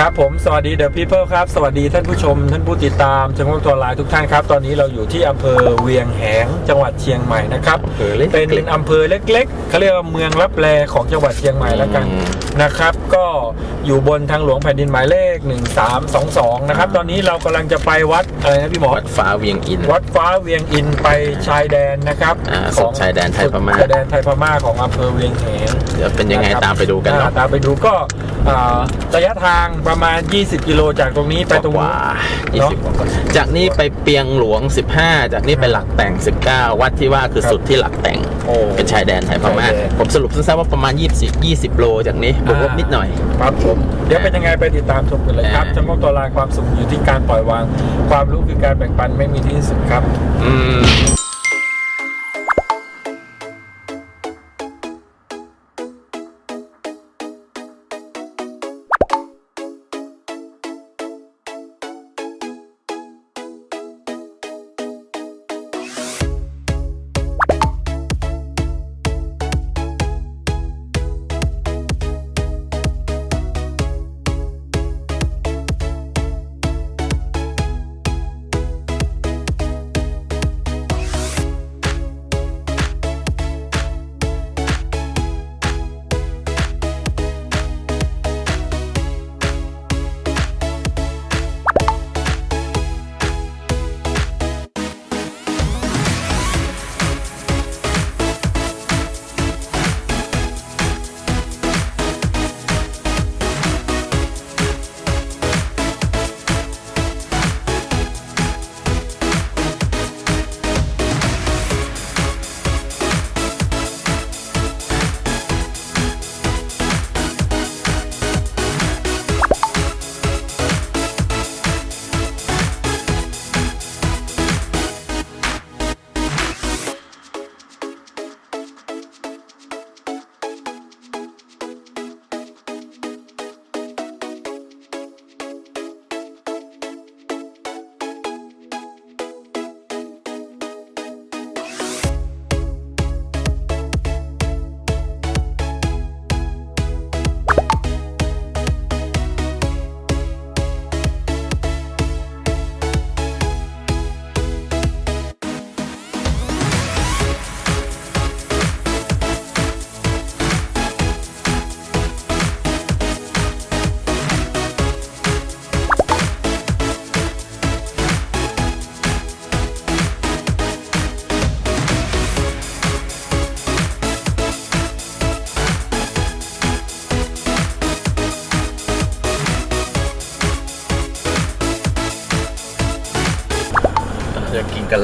ครับผมสวัสดีเดอะพีเพิลครับ สวัสดีท่านผู้ชม ท่านผู้ติดตามจังหวัดตัวลายทุกท่านครับ ตอนนี้เราอยู่ที่อำเภอเวียงแหงจังหวัดเชียงใหม่นะครับอำเภอเล็กๆเป็นอำเภอเล็กๆเขาเรียกว่าเมืองรับแลของจังหวัดเชียงใหม่แล้วกันอืมนะครับ ก็อยู่บนทางหลวงแผ่นดินหมายเลข 1322นะครับตอนนี้เรากำลังจะไปวัดอะไรนะพี่หมอวัดฟ้าเวียงอิน วัดฟ้าเวียงอินไปชายแดนนะครับอ่าสุดชายแดนไทยพม่าสุดชายแดนไทยพม่าของอำเภอเวียงแหงเดี๋ยวเป็นยังไงะครับตามไปดูกันเนาะอ่าตามไปดูก็อ่าระยะทางประมาณ 20 กิโลจากตรงนี้ไปตรงกนู้นว่าเนอะ20กว่าจากนี้ไปเปียงหลวง 15 จากนี้ไปหลักแต่ง 19 วัดที่ว่าคือครับสุดที่หลักแต่งโอ้เป็นชายแดนไทยพม่าชายแดนผมสรุปสั้นๆว่าประมาณ 20 20 โลจากนี้บวกลบนิดหน่อยครับผมเดี๋ยวเป็นยังไงไปติดตามชมกันเลยครับอ่าจังหวัดตัวลายความสุขอยู่ที่การปล่อยวาง ความรู้คือการแบ่งปันไม่มีที่สุดครับ อืม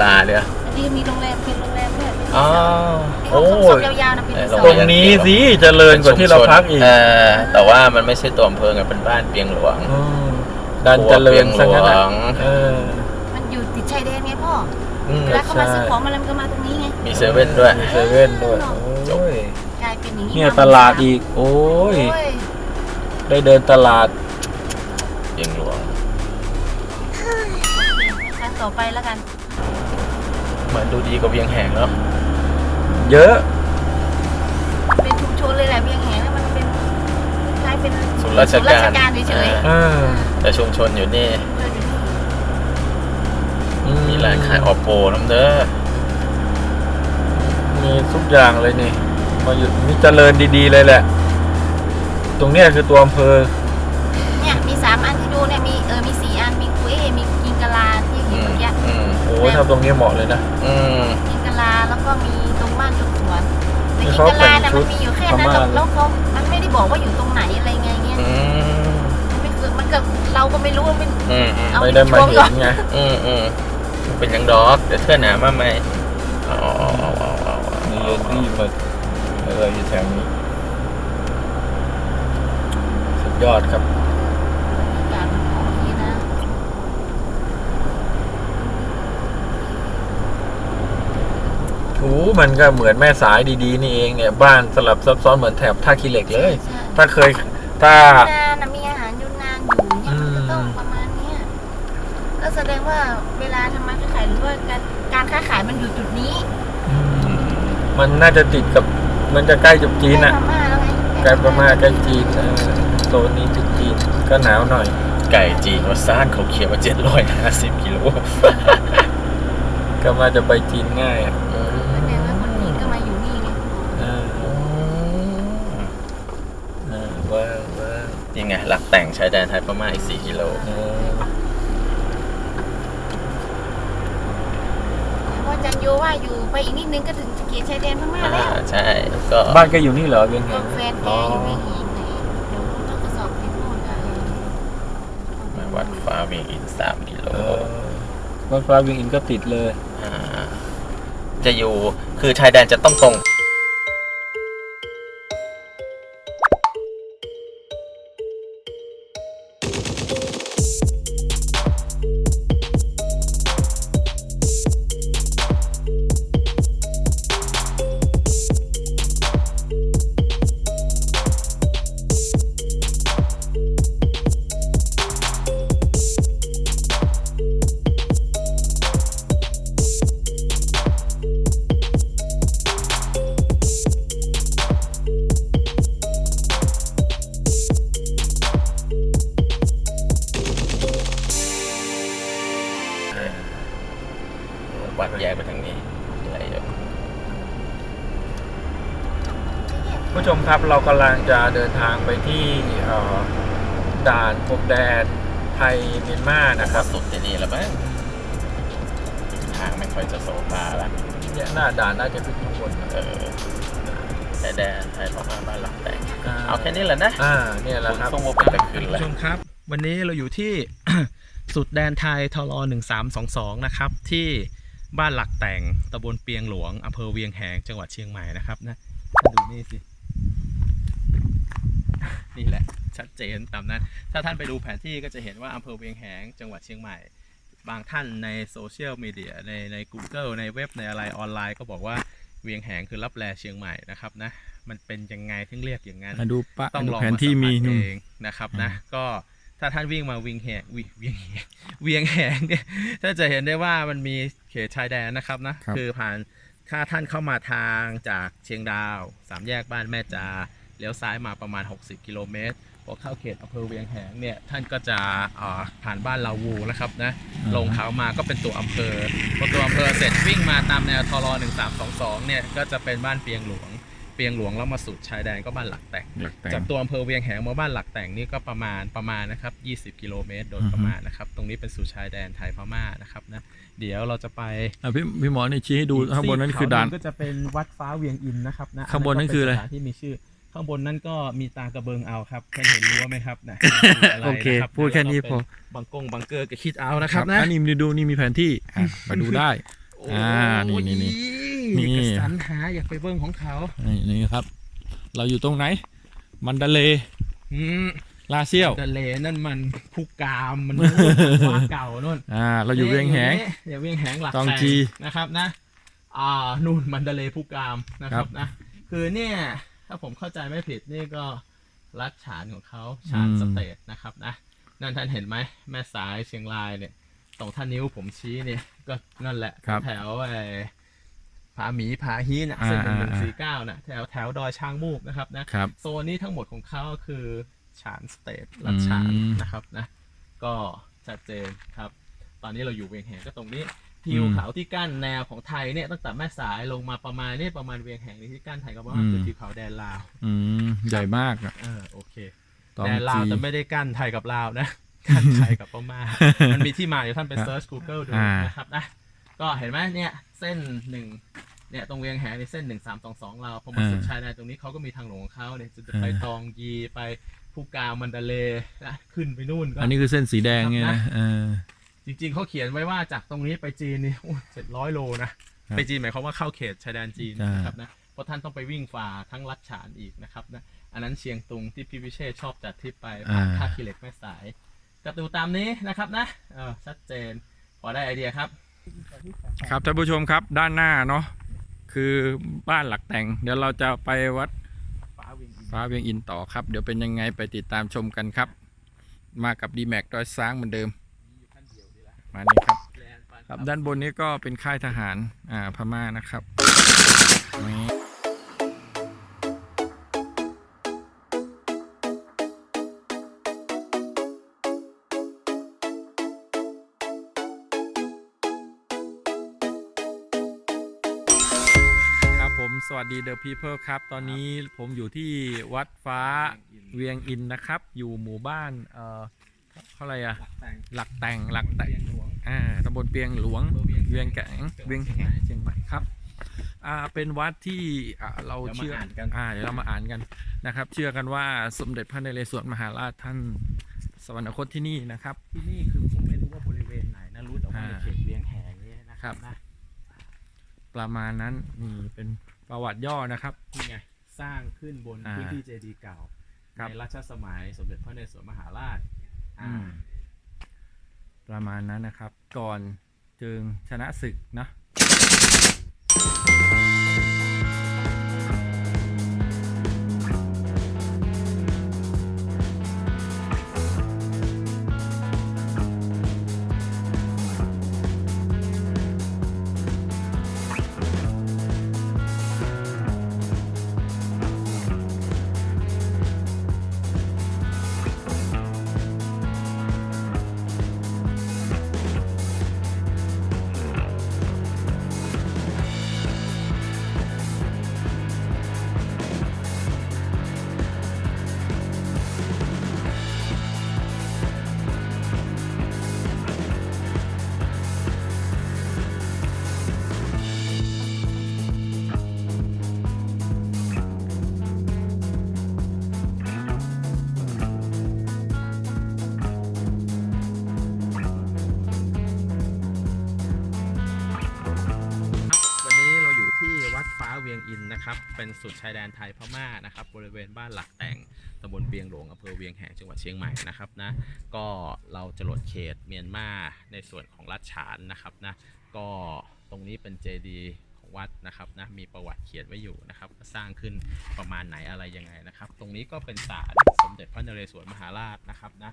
ลาเลยอะที่มีโรงแรมเป็นโรงแรมด้วยอ๋อโอ้ยยาวๆนะเป็นรีสอตรร์งทนี้สิเจริญกว่าที่เราพักอีกเแต่ว่ามันไม่ใช่ตัวอำเภอไงเป็นบ้านเปียงหลวงมดันเจริญซะงั้นหลอะวงเออ มันอยู่ติดชายแดนไงพ่ออืม เวลาเขามาซื้อของมันก็มาตรงนี้ไง มีเซเว่นด้วย มีเซเว่นด้วยโอ้ยกลายเป็นอย่างนี้เนี่ยตลาดอีก โอ้ยโอ้ยได้เดินตลาด เปียงหลวง ครั้งต่อไปแล้วกัน เหมือนดูดีกว่าเวียงแหงเนาะเยอะ เป็นชุมชนเลยแหละเพียงแหงแล้วมันเป็นคล้ายเป็นศูนย์ราชศูนย์ราการชการเฉยเอออ่าแต่ชุมชนอยู่นี่ๆเอออยู่นี่อืมีร้านขายออโปน้ำเด้อมีทุกอย่างเลยนี่มาอยู่มีเจริญดีๆเลยแหละ ตรงเนี้ยคือตัวอำเภอ อืมโอ้ยทำตรงนี้เหมาะเลยนะ อืมกิงกะลาแล้วก็มีตรงบ้านตรงสวนแต่ที่กิงเขากะลาเนี่ยแต่งชุมัดนมีอยู่แค่นั้นพม่าแล้วเขามันไม่ได้บอกว่าอยู่ตรงไหนอะไรไงเงี้ยอืมมันไม่คือมันก็เราก็ไม่รู้ว่ามันอืมอืมเอาไม่ได้มาเห็นไงอืมอืมเป็นยังดอกเดี๋ยวเทื่อหนามาไหมอ๋ออ๋ออ๋ออ๋ออ๋อมีเรนดี้มาอะไรอยู่แถวนี้ สุดยอดครับ การมันโอเคนะ ถูมันก็เหมือนแม่สายดีๆนี่เองเนี่ยบ้านสลับซับซ้อนเหมือนแถบท่าขี้เหล็กเลยใช่ถ้าเคยถ้านานนะมีอาหารยูนนานอยู่เนี่ยมันก็ต้องประมาณเนี้ยก็แสดงว่าเวลาทำมาค้าขายหรือว่าการการค้าขายมันอยู่จุดนี้มันน่าจะติดกับมันจะใกล้จุดจีนใกล้อะพม่าแล้วไงใกล้พม่าใกล้จีนเออโซนนี้จะจีนก็หนาวหน่อย ไก่จีนวัซ่านเขาเขียนว่าเจ็ดร้อยห้าสิบกิโลก็มาจะไปจีนง่ายอะ แสดงว่าคนจีนก็มาอยู่นี่ไง อ่าอ่าว้าวว้าว ยัง ไง หลักแต่งชายแดนไทยพม่าอีกสี่กิโลเออเพราะอาจันโยว่าอยู่ไปอีกนิดนึงก็ถึงเขตชายแดนพม่าอ่า แล้วใช่ ก็ บ้านก็อยู่นี่เหรอเวียงแหก็งแฟนแกอยู่ในหินไหนเดี๋ยวต้องกระสอบไปนู่นกันมาวัดฟ้าเวียงอินสามกิโล เออวัดฟ้าเวียงอินก็ติดเลยาจะอยู่ คือชายแดนจะต้องตรง วัดแยกไปทางนี้อะไรอยู่ผู้ชมครับเรากำลังจะเดินทางไปที่เอ่อด่านพรมแดนไทยเมียนมานะครับสุดที่นี่แล้วมั้งทางไม่ค่อยจะโซฟาละเนี่ยหน้าด่านน่าจะขึ้นข้างบนนะเออชายแดนไทยพม่าบ้านหลักแต่งเอาแค่นี้แหละนะอ่าเนี่ยแหละครับ ส่งโมเป็นตะคืนท่านแล้วผู้ชมครับ วันนี้เราอยู่ที่ สุดแดนไทยทร1322 นะครับ ที่ บ้านหลักแต่งตำบลเปียงหลวงอำเภอเวียงแหงจังหวัดเชียงใหม่นะครับนะท่านดูนี่สิ นี่แหละ ชัดเจนตามนั้น ถ้าท่านไปดูแผนที่ก็จะเห็นว่าอำเภอเวียงแหงจังหวัดเชียงใหม่ บางท่านในโซเชียลมีเดียในใน Google ในเว็บในอะไรออนไลน์ก็บอกว่าเวียงแหงคือรับแลเชียงใหม่นะครับนะมันเป็นยังไงถึงเรียกอย่างนั้นอะดูปะต้องดูลองแผนที่มีาสันู่ผันสเองนะครับนะก็ ถ้าท่านวิ่งมาวิ่งแหงวิเวียงแหงเวียงแหงเนี่ยถ้าจะเห็นได้ว่ามันมีเขตชายแดนนะครับนะครับ คือผ่านถ้าท่านเข้ามาทางจากเชียงดาวสามแยกบ้านแม่จาเลี้ยวซ้ายมาประมาณ 60 กิโลเมตรพอเข้าเขตอำเภอเวียงแหงเนี่ยท่านก็จะอ่าผ่านบ้านลาวูนะครับนะลงเขามาก็เป็นตัวอำเภอพอตัวอำเภอเสร็จวิ่งมาตามแนวทร1322เนี่ยก็จะเป็นบ้านเปียงหลวงเปียงหลวงแล้วมาสุดชายแดนก็บ้านหลักแต่งหลักแต่งจากตัวอำเภอเวียงแหงมาบ้านหลักแต่งนี่ก็ประมาณประมาณนะครับ 20 กิโลเมตรโดยประมาณนะครับ ตรงนี้เป็นสู่ชายแดนไทยพม่านะครับนะเดี๋ยวเราจะไปอะพี่พี่หมอนี่ชี้ให้ดูข้างบนนั้นคือด่าน ก็จะเป็นวัดฟ้าเวียงอินนะครับนะข้างบนนั่นคืออะไรก็เป็สถานที่มีชื่อข้างบนนั่นก็มีตากระเบิงเอาครับท่านเห็นรั้วไหมครับนะะไรโอเคนะรับพูดแค่นี้พอบังกงบังเกอร์ก็คิดเอานะครับนะอันนี้มีดูนี่มีแผนที่อะมาดูได้ อ่านี่นี่นี่ นี่นี่สรรหาอยากไปเบิ้งของเขานี่นี่ครับ เราอยู่ตรงไหน มันดาเลอืมลาเซียวแต่เลนั่นมันผู้กามมันว่าเก่านู่นอ่า เราอยู่เวียงแหงเดี๋ยวเวียงแหงหลักตองแสนจีนะครับนะ อ่านู่นมันดาเลผู้กามนะคครัรับบนะ คือเนี่ยถ้าผมเข้าใจไม่ผิดนี่ก็รัฐฉานของเขาฉานอืมสเตทนะครับนะนั่นท่านเห็นไหมแม่สายเชียงรายเนี่ย ตรงท่านิ้วผมชี้เนี่ยก็นั่นแหละ ครับแถวไอ้ผาหมีผาฮีน่ะเส้นหนึ่งหนึ่งอ่าสี่เก้าน่ะแถวแถวดอยช้างมูกนะครับนะครับ โซนนี้ทั้งหมดของเขาคือฉานสเตทรัฐฉานอืมนะครับนะ ก็ชัดเจนครับ ตอนนี้เราอยู่เวียงแหงก็ตรงนี้ทิวอืมเขาที่กั้นแนวของไทยเนี่ยตั้งแต่แม่สายลงมาประมาณนี่ประมาณเวียงแหงนี่ที่กั้นไทยก็ประมาณอืม คือทิวเขาแดนลาวอืมใหญ่มากอะเออโอเค ตองแดนลาวจีแต่ไม่ได้กั้นไทยกับลาวนะ กั้นไทยกับพม่ามันมีที่มาเดี๋ยวท่านไปครับเซิร์ช Google ดูอ่านนะครับนะก็เห็นไหมเนี่ยเส้นหนึ่งเนี่ยตรงเวียงแหงในเส้นหนึ่งสามสองสองเราวพอมาสุดชายแดนตรงนี้เขาก็มีทางหลวงของเขาเนี่ยจะไปตองยีไปภูกามมันดาเลนะขึ้นไปนู่นก็อันนี้คือเส้นสีแดงเนี่ยนะเออจริงๆเขาเขียนไว้ว่าจากตรงนี้ไปจีนนี่เจ็ดร้อยโลนะครับไปจีนหมายความว่าเข้าเขตชายแดนจีนใช่นะครับนะเพราะท่านต้องไปวิ่งฝ่าทั้งลัดฉานอีกนะครับนะอันนั้นเชียงตุงที่พี่วิเชษฐ์ชอบจัดทริปไปผ่านท่าขี้เหล็กแม่สาย ก็ดูตามนี้นะครับนะเออชัดเจนพอได้ไอเดียครับ ครับท่านผู้ชมครับด้านหน้าเนาะคือบ้านหลักแต่ง เดี๋ยวเราจะไปวัดฟ้าเวียงอินต่อครับ เดี๋ยวเป็นยังไงไปติดตามชมกันครับ มากับ d m a x ดอยซ้างเหมือนเดิมมานี่ครับครับด้านบนนี้ก็เป็นค่ายทหารอ่าพม่านะครับนี่ วัสดีเดอะพีเพิลครับ ตอนนี้ผมอยู่ที่วัดฟ้าเวียงอินนะครับ อยู่หมู่บ้านเอ่อเขาอะไรอะหลักแต่งหลักแต่งอ่าตำบลเปียงหลวงเวียงแกงเวียงแหงเชียงใหม่ครับอ่าเป็นวัดที่อ่าเราเชื่อเดี๋ยวมาอ่านกันอ่าเดี๋ยวเรามาอ่านกันนะครับ เชื่อกันว่าสมเด็จพระนเรศวรมหาราชท่านสวรรคตที่นี่นะครับ ที่นี่คือผมไม่รู้ว่าบริเวณไหนนะรู้แต่ว่าอ่าในเขตเวียงแหงเนี่ยนะคครัรับบนะประมาณนั้นนี่เป็น ประวัติย่อนะครับ นี่ไงสร้างขึ้นบนอ่าพื้นที่เจดีย์เก่าครับ ในรัชสมัยสมเด็จพระนเรศวรมหาราชอืมประมาณนั้นนะครับ ก่อนจึงชนะศึกเนอะ สุดชายแดนไทยพม่านะครับบริเวณบ้านหลักแต่งตำบลเปียงหลวงอำเภอเวียงแหงจังหวัดเชียงใหม่นะครับนะก็เราจะหลดเขตเมียนมาในส่วนของรัฐฉานนะครับนะก็ตรงนี้เป็นเจดีย์ของวัดนะครับนะมีประวัติเขียนไว้อยู่นะครับสร้างขึ้นประมาณไหนอะไรยังไงนะครับ ตรงนี้ก็เป็นศาลสมเด็จพระนเรศวรมหาราชนะครับนะ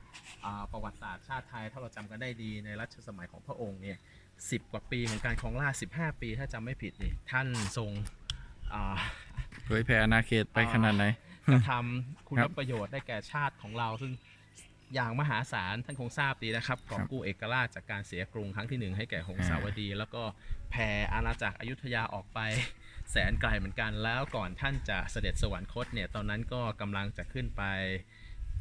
ประวัติศาสตร์ชาติไทยถ้าเราจำกันได้ดีในรัชสมัยของพระองค์เนี่ยสิบกว่าปีของการครองราชย์15ปี ถ้าจำไม่ผิดนี่ท่านทรงอ่า เผยแผ่อาณาเขตไปขนาดไหน กระทำคุณครับประโยชน์ได้แก่ชาติของเราซึ่งอย่างมหาศาลท่านคงทราบดีนะครับกอบกู้เอกราชจากการเสียกรุงครั้งที่หนึ่งให้แก่หงสาวดี แล้วก็แผ่อาณาจักรอยุธยาออกไป แสนไกลเหมือนกันแล้วก่อนท่านจะเสด็จสวรรคตเนี่ยตอนนั้นก็กำลังจะขึ้นไป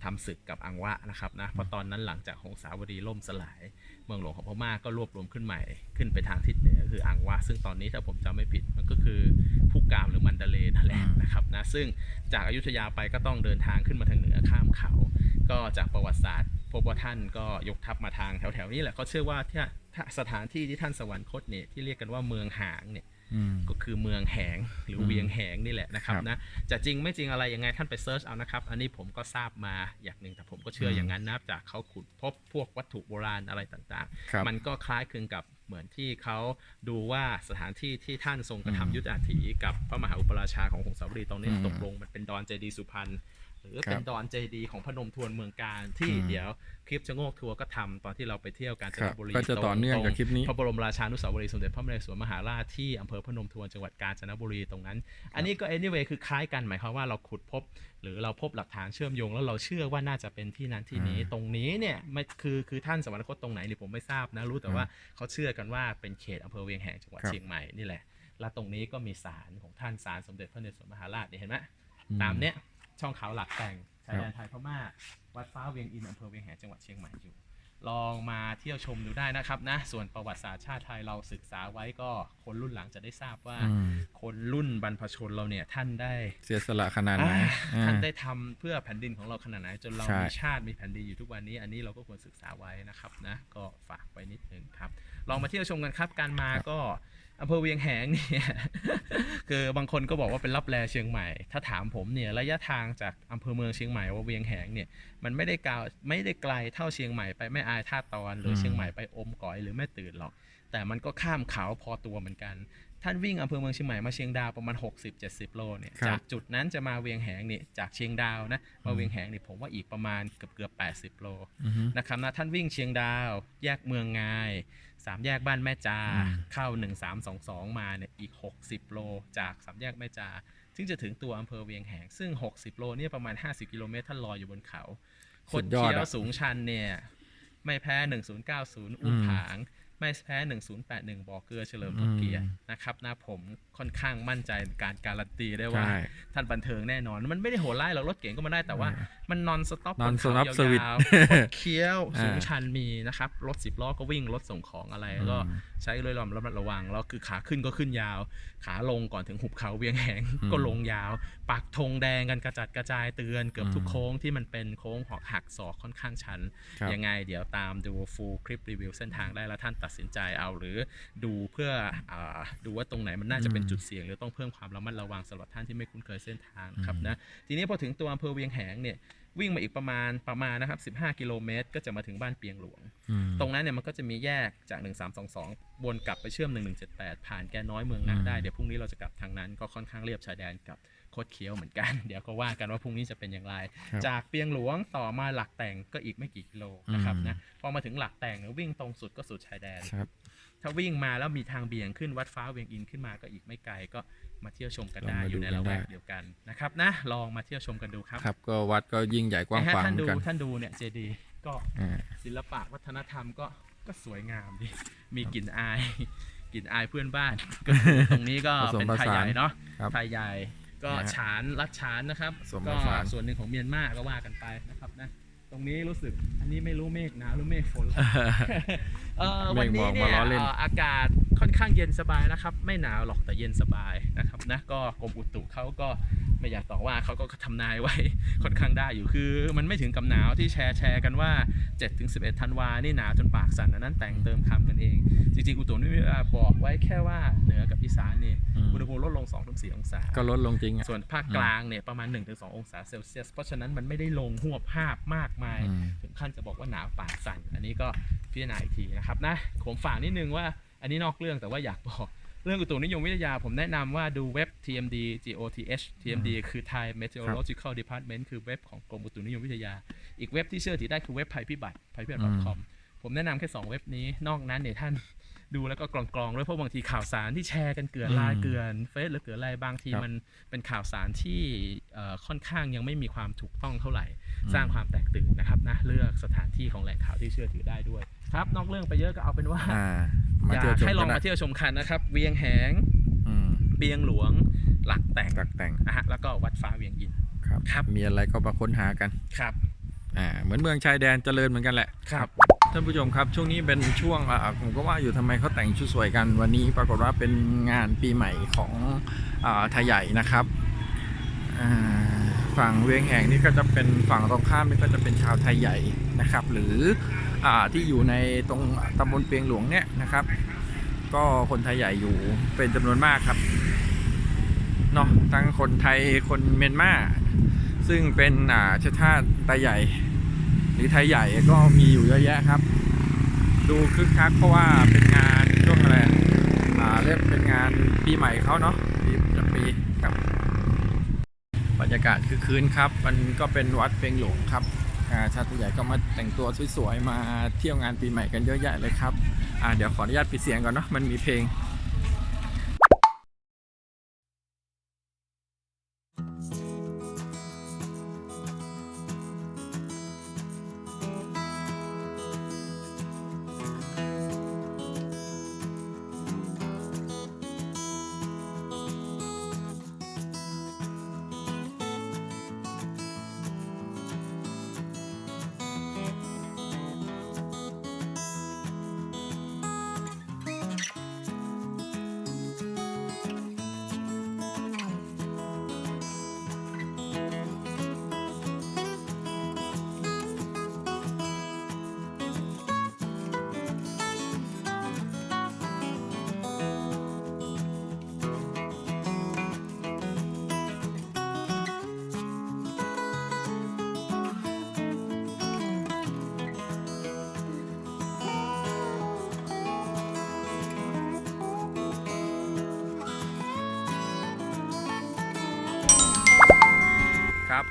ทำศึกกับอังวะนะครับนะเพราะตอนนั้นหลังจากหงสาวดีล่มสลาย เมืองหลวงของพม่าก็รวบรวมขึ้นใหม่ขึ้นไปทางทิศเหนือคืออังวะ ซึ่งตอนนี้ถ้าผมจำไม่ผิดมันก็คือผู้กามหรือมันดาเลนั่นแหละนะครับนะซึ่งจากอายุทยาไปก็ต้องเดินทางขึ้นมาทางเหนือข้ามเขา ก็จากประวัติศาสตร์พบว่าท่านก็ยกทัพมาทางแถวๆนี้แหละเขาเชื่อว่าที่สถานที่ที่ท่านสวรรคตเนี่ยที่เรียกกันว่าเมืองหางเนี่ย ก็คือเมืองแหงหรืออืมเวียงแหงนี่แหละนะครับครับนะจะจริงไม่จริงอะไรยังไงท่านไปเซิร์ชเอานะครับ อันนี้ผมก็ทราบมาอย่างหนึ่งแต่ผมก็เชื่อมอย่างนั้นนะจากเขาขุดพบพวกวัตถุโบราณอะไรต่างครับๆมันก็คล้ายคลึงกับเหมือนที่เขาดูว่าสถานที่ที่ท่านทรงกระอืมทำยุทธาถีกับพระมหาอุปราชาของหงสาวรีตรงนี้อืมตกลงมันเป็นดอนเจดีย์สุพรรณ หรือครับเป็นดอนเจดีย์ของพนมทวนเมืองการที่อืมเดี๋ยวคลิปจะโงกทัวร์ก็ทำตอนที่เราไปเที่ยวกาญจคนรับบุรีก็จะต่อเนื่องกับคลิปนี้พระบรมราชานุสาวรีย์สมเด็จพระนเรศวรมหาราชที่อำเภอพนมทวนจังหวัดกาญจนบุรีตรงนั้น อันนี้ก็ anyway คือคล้ายกันหมายความว่าเราขุดพบ หรือเราพบหลักฐานเชื่อมโยง แล้วเราเชื่อว่าน่าจะเป็นที่นั้นที่นี้อืมตรงนี้เนี่ยไม่คือคือท่านสวรรคตตรงไหนนี่ผมไม่ทราบนะรู้แต่ว่าเขาเชื่อกันว่าเป็นเขตอำเภอเวียงแหงจังหวัดครับเชียงใหม่นี่แหละและตรงนี้ก็มีศาลของท่านศาลสมเด็จพระนเรศวรมหาราชเนี่ยเห็นไหมอืตามเนี้ย ช่องเขาหลักแต่งชายแดครันบไทยพม่าวัดฟ้าเวียงอินอำเภอเวียงแหงจังหวัดเชียงใหม่อยู่ ลองมาเที่ยวชมดูได้นะครับนะ ส่วนประวัติศาสตร์ชาติไทยเราศึกษาไว้ก็คนรุ่นหลังจะได้ทราบว่าอืมคนรุ่นบรรพชนเราเนี่ยท่านได้เสียสละขนาดไหนอ่าอ่าท่านได้ทำเพื่อแผ่นดินของเราขนาดไหนจนเราใช่มีชาติมีแผ่นดินอยู่ทุกวันนี้ อันนี้เราก็ควรศึกษาไว้นะครับนะ ก็ฝากไว้นิดนึงครับ ลองมาเที่ยวชมกันครับ การมาก็ อำเภอเวียงแหงเนี่ยคือบางคนก็บอกว่าเป็นรับแลเชียงใหม่ ถ้าถามผมเนี่ยระยะทางจากอำเภอเมืองเชียงใหม่ว่าเวียงแหงเนี่ยมันไม่ได้กาวไม่ได้ไกลเท่าเชียงใหม่ไปแม่อายท่าตอน หรือมเชียงใหม่ไปอมก๋อยหรือแม่ตื่นหรอก แต่มันก็ข้ามเขาพอตัวเหมือนกัน ท่านวิ่งอำเภอเมืองเชียงใหม่มาเชียงดาวประมาณ 60-70 โลเนี่ยครับจากจุดนั้นจะมาเวียงแหงเนี่ยจากเชียงดาวนะมาเวียงแหงเนี่ยผมว่าอีกประมาณเกือบเกือบ80 โลอือฮึนะครับนะท่านวิ่งเชียงดาว แยกเมืองงาย สามแยกบ้านแม่จาอืมเข้า 1322 มาเนี่ยอีก 60 โล จากสามแยกแม่จา ซึ่งจะถึงตัวอำเภอเวียงแหง ซึ่ง 60 โลเนี่ยประมาณ 50 กิโลเมตรท่านลอยอยู่บนเขาคสุดดยอดเคี้ยวอะสูงชันเนี่ย ไม่แพ้ 1090 อุ้มอืมผาง ไม่แพ้1081 บอกเกลือเฉลิมพระเกียรตินะครับนะผมค่อนข้างมั่นใจในการการันตีได้ว่าใช่ท่านบันเทิงแน่นอน มันไม่ได้โหดร้ายหรอกรถเก๋งก็มาได้แต่ว่า มันนอนสต็อป Non-stop service เคี้ยวอ่าสูงชันมีนะครับ รถสิบล้อก็วิ่งรถส่งของอะไรก็อืมใช้เลยลำระมัดระวังแล้วคือขาขึ้นก็ขึ้นยาว ขาลงก่อนถึงหุบเขาเวียงแหงอืมก็ลงยาว ปักธงแดงกันกระจัดกระจายเตือนเกือบทุกอืมโค้งที่มันเป็นโค้งหอกหักศอกค่อนข้างชันครับยังไงเดี๋ยวตามดูฟูลคลิปรีวิวเส้นทางได้แล้วท่านตัดสินใจเอาหรือดูเพื่ออาดูว่าตรงไหนมันน่าจะเป็นอืมจุดเสี่ยง หรือต้องเพิ่มความระมัดระวังสำหรับท่านที่ไม่คุ้นเคยเส้นทางครับอืมนะทีนี้พอถึงตัวอำเภอเวียงแหงเนี่ย วิ่งมาอีกประมาณประมาณนะครับ 15 กิโลเมตร ก็จะมาถึงบ้านเปียงหลวงอืมตรงนั้นเนี่ยมันก็จะมีแยกจาก 1322 วนกลับไปเชื่อม 1178 ผ่านแกน้อยเมืองนาอืมได้ เดี๋ยวพรุ่งนี้เราจะกลับทางนั้นก็ค่อนข้างเรียบชายแดนกับโคดเคี้ยวเหมือนกัน เดี๋ยวก็ว่ากันว่าพรุ่งนี้จะเป็นอย่างไรครับจากเปียงหลวงต่อมาหลักแต่งก็อีกไม่กี่กิโลนะครับอืมนะ พอมาถึงหลักแต่งเนี่ยวิ่งตรงสุดก็สุดชายแดนครับ ถ้าวิ่งมาแล้วมีทางเบี่ยงขึ้นวัดฟ้าเวียงอินขึ้นมาก็อีกไม่ไกลก็มาเที่ยวชมกันได้ลองมาอยู่ในดูกันละแวกได้ เดียวกันนะครับนะลองมาเที่ยวชมกันดูครับครับ ก็วัดก็ยิ่งใหญ่กว้างให้ขวางท่านเหมืดูอนกันท่านดูเนี่ยเจดีก็ อ่า ศิลปะวัฒนธรรมก็ก็สวยงามดี มีกลิ่นอาย กลิ่นอายเพื่อนบ้าน ก็คือตรงนี้ก็ผสมเป็นผไทยสานใหญ่เนาะครับไทยใหญ่ก็นะฮะฉานรัดฉานนะครับ ผสมผก็สาน ส่วนหนึ่งของเมียนมาก็ว่ากันไปนะครับนะตรงนี้รู้สึกอันนี้ไม่รู้เมฆหนาวหรือเมฆฝน เอ่อเมฆวันนี้มองเนี่มายล้อเล่น เอ่ออากาศค่อนข้างเย็นสบายนะครับ ไม่หนาวหรอกแต่เย็นสบายนะครับนะก็กรมอุตุเขาก็ไม่อยากต่อว่าเขาก็ทำนายไว้ ค่อนข้างได้อยู่คือ มันไม่ถึงกับหนาวที่แชร์แชร์กันว่า 7-11ธันวานี่หนาวจนปากสั่นอันนั้นแต่งเติมคำกันเอง จริงๆอุตุนิยมวิทยาบอกไว้แค่ว่าเหนือกับอีสานนี่อืม อุณหภูมิลดลง2-4องศา ก็ลดลงจริงอะ ส่วนภาคกลางเนี่ยประมาณ 1-2 องศาเซลเซียส เพราะฉะนั้นมันไม่ได้ลงหวบภาพมากมาย อืม ถึงขั้นจะบอกว่าหนาวปากสั่น อันนี้ก็พิจารณาอีกทีนะครับนะผมฝากนิดนึงว่าอันนี้นอกเรื่องแต่ว่าอยากบอก เรื่องอุตุนิยมวิทยาผมแนะนำว่าดูเว็บ TMD GOTH TMD คือ Thai Meteorological Department คือเว็บของกรมอุตุนิยมวิทยา อีกเว็บที่เชื่อถือได้คือเว็บภัยพิบัติภัยพิบัติ .com ผมแนะนำแค่ 2 เว็บนี้นอกนั้นเนี่ยท่านดูแล้วก็กรองๆด้วยเพราะบางทีข่าวสารที่แชร์กันเกลื่อนไลน์อืมเกลื่อนเฟซหรือเกลื่อนอะไรบางทีครับมันเป็นข่าวสารที่เอ่อค่อนข้างยังไม่มีความถูกต้องเท่าไหร่ สร้างความแตกตื่นนะครับนะเลือกสถานที่ของแหล่งข่าวที่เชื่อถือได้ด้วย ครับนอกเรื่องไปเยอะก็เอาเป็นว่าอ่ามาอยาเที่ยวกชมให้ลกัองนมานะเที่ยวชมกันนะครับ เวียงแหง อืมเปียงหลวง หลักแต่งตักแต่งนะฮะแล้วก็วัดฟ้าเวียงอิน ครับ ครับ มีอะไรก็มาค้นหากัน ครับ อ่าเหมือนเมืองชายแดนเจริญเหมือนกันแหละครับ ท่านผู้ชมครับช่วงนี้เป็นช่วงอ่าผมก็ว่าอยู่ทำไมเขาแต่งชุดสวยกันวันนี้ปรากฏว่าเป็นงานปีใหม่ของอาไทยใหญ่นะครับอ่าฝั่งเวียงแหงนี่ก็จะเป็นฝั่งตรงข้ามนี่ก็จะเป็นชาวไทยใหญ่นะครับ หรืออา ที่อยู่ในตรงตำบลเปียงหลวงเนี่ยนะครับ ก็คนไทยใหญ่อยู่เป็นจำนวนมากครับเนาะทั้งคนไทยคนเมียนมาซึ่งเป็นอ่าเชื้อชาติไทยใหญ่ หรือไทยใหญ่ก็มีอยู่เยอะแยะครับ ดูคึกคักเพราะว่าเป็นงานช่วงอะไรอ่าเรียกเป็นงานปีใหม่เขาเนาะปีประปีครับบรรยากาศคือคืนครับ มันก็เป็นวัดเปียงหลวงครับ ชาติใหญ่ก็มาแต่งตัวสวยๆมาเที่ยวงานปีใหม่กันเยอะแยะเลยครับเดี๋ยวขออนุญาตปิดเสียงก่อนเนาะมันมีเพลง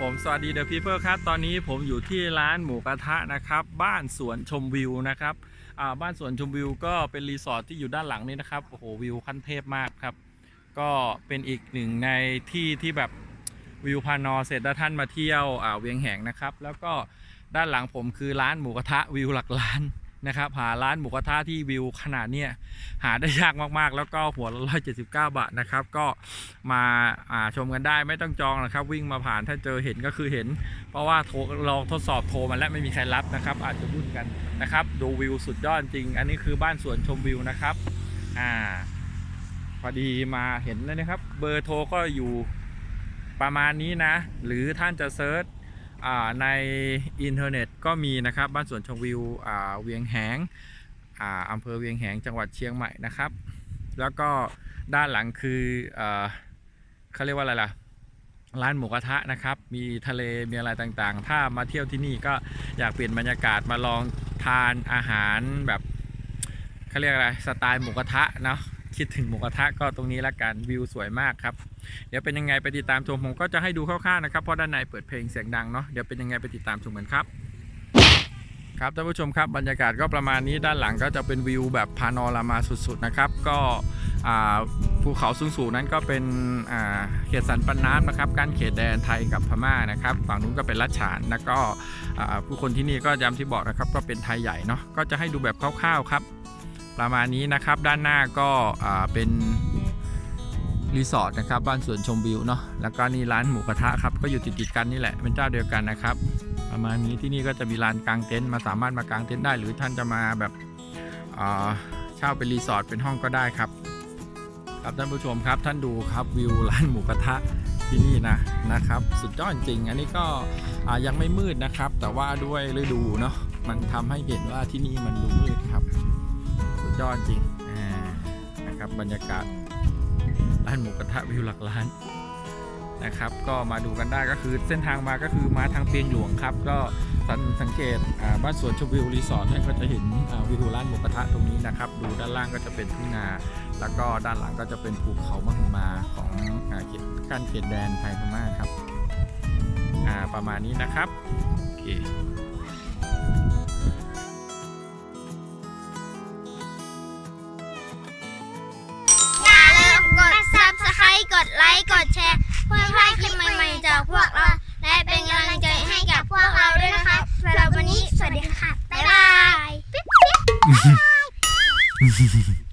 ผมสวัสดีเดอะพีเพิลครับ ตอนนี้ผมอยู่ที่ร้านหมูกระทะนะครับ บ้านสวนชมวิวนะครับบ้านสวนชมวิวก็เป็นรีสอร์ทที่อยู่ด้านหลังนี้นะครับโอ้โหวิวขั้นเทพมากครับ ก็เป็นอีกหนึ่งในที่ที่แบบวิวพานอเสร็จแล้วท่านมาเที่ยวอาเวียงแหงนะครับ แล้วก็ด้านหลังผมคือร้านหมูกระทะวิวหลักล้าน นะครับหาร้านหมูกระทะที่วิวขนาดเนี้ยหาได้ยากมากๆ แล้วก็หัวละร้อยเจ็ดสิบเก้าบาทนะครับ ก็มาาชมกันได้ไม่ต้องจองนะครับ วิ่งมาผ่านถ้าเจอเห็นก็คือเห็น เพราะว่าโทรลองทดสอบโทรมาแล้วไม่มีใครรับนะครับ อาจจะวุ่นกันนะครับ ดูวิวสุดยอดจริง อันนี้คือบ้านสวนชมวิวนะครับอ่าพอดีมาเห็นแล้วนะครับ เบอร์โทรก็อยู่ประมาณนี้นะ หรือท่านจะเซิร์ช ในอินเทอร์เน็ตก็มีนะครับบ้านสวนชมวิวเวียงแหงออำเภอเวียงแหงจังหวัดเชียงใหม่นะครับ แล้วก็ด้านหลังคืออเขาเรียกว่าอะไรล่ะร้านหมูกระทะนะครับ มีทะเล มีอะไรต่างๆ ถ้ามาเที่ยวที่นี่ก็อยากเปลี่ยนบรรยากาศมาลองทานอาหารแบบเขาเรียกอะไร สไตล์หมูกระทะเนาะ คิดถึงหมูกระทะก็ตรงนี้ละกันวิวสวยมากครับ เดี๋ยวเป็นยังไงไปติดตามชมผมก็จะให้ดูคร่าวๆนะครับเพราะด้านในเปิดเพลงเสียงดังเนาะเดี๋ยวเป็นยังไงไปติดตามชมกันครับครับท่านผู้ชมครับบรรยากาศก็ประมาณนี้ด้านหลังก็จะเป็นวิวแบบพาโนรามาสุดๆนะครับ ก็ภูเขาสูงๆนั้นก็เป็นเขตสันปันน้ำนะครับการเขตแดนไทยกับพม่านะครับฝั่งนู้นก็เป็นลัดฉานแล้วก็ผู้คนที่นี่ก็ย้ำที่บอกนะครับก็เป็นไทยใหญ่เนาะก็จะให้ดูแบบคร่าวๆครับ ประมาณนี้นะครับด้านหน้าก็เป็นรีสอร์ทนะครับบ้านสวนชมวิวเนาะแล้วก็นี่ร้านหมูกระทะครับก็อยู่ติดๆกันนี่แหละเป็นเจ้าเดียวกันนะครับ ประมาณนี้ที่นี่ก็จะมีลานกลางเต็นท์มาสามารถมากางเต็นท์ได้ หรือท่านจะมาแบบเช่าเป็นรีสอร์ทเป็นห้องก็ได้ครับครับท่านผู้ชมครับท่านดูครับวิวร้านหมูกระทะที่นี่นะนะครับ สุดยอดจริง อันนี้ก็ยังไม่มืดนะครับ แต่ว่าด้วยฤดูเนาะมันทำให้เห็นว่าที่นี่มันดูมืดครับ ยอดจริงนะครับบรรยากาศร้านหมูกระทะวิวหลักล้านนะครับ ก็มาดูกันได้ก็คือเส้นทางมาก็คือมาทางเปียงหลวงครับ ก็สังเกตบ้านสวนชมวิวรีสอร์ทนี่ยก็จะเห็นวิวร้านหมูกระทะตรงนี้นะครับ ดูด้านล่างก็จะเป็นทุ่งนา แล้วก็ด้านหลังก็จะเป็นภูเขามหึมาของอ่าเขตกั้นเขตแดนไทยพม่าครับประมาณนี้นะครับโอเค เพื่อไม่ให้คลิปใหม่ๆจากพวกเรา และเป็นกำลังใจให้กับพวกเราด้วยนะคะสำหรับวันนี้สวัสดีค่ะ บ๊ายบาย